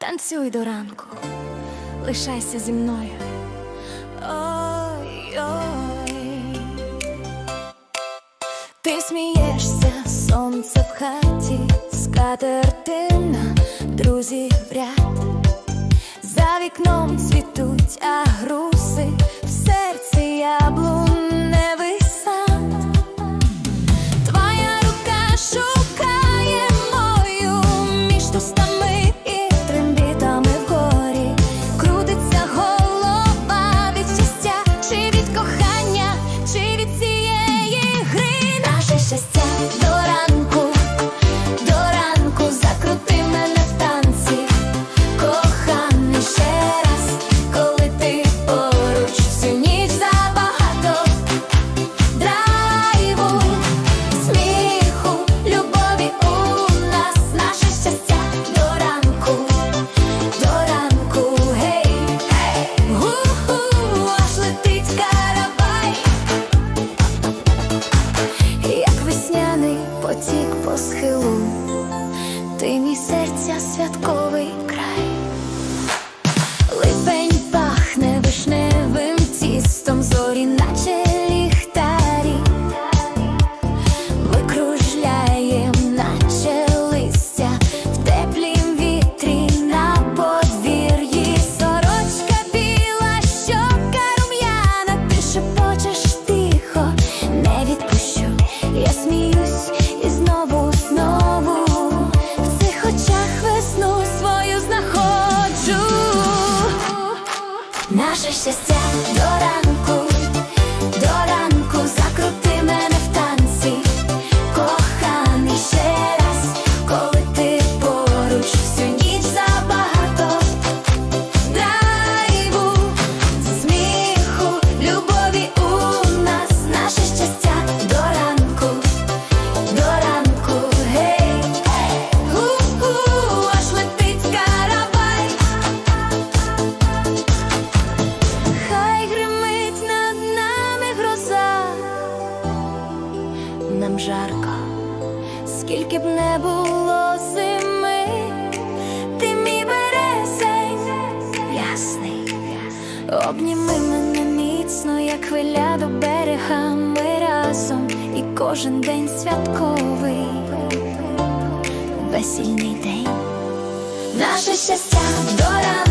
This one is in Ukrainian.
Танцюй до ранку, лишайся зі мною. Ой-ой Ти смієшся, сонце в хаті, скатертина, друзі вряд. За вікном цвітуть, а Ти мій серця святковий. наше щастя до ранку. жарко, скільки б не було зими, ти мій березень ясний, обніми мене міцно, як хвиля до берега, ми разом, і кожен день святковий, весільний день, наше щастя до рана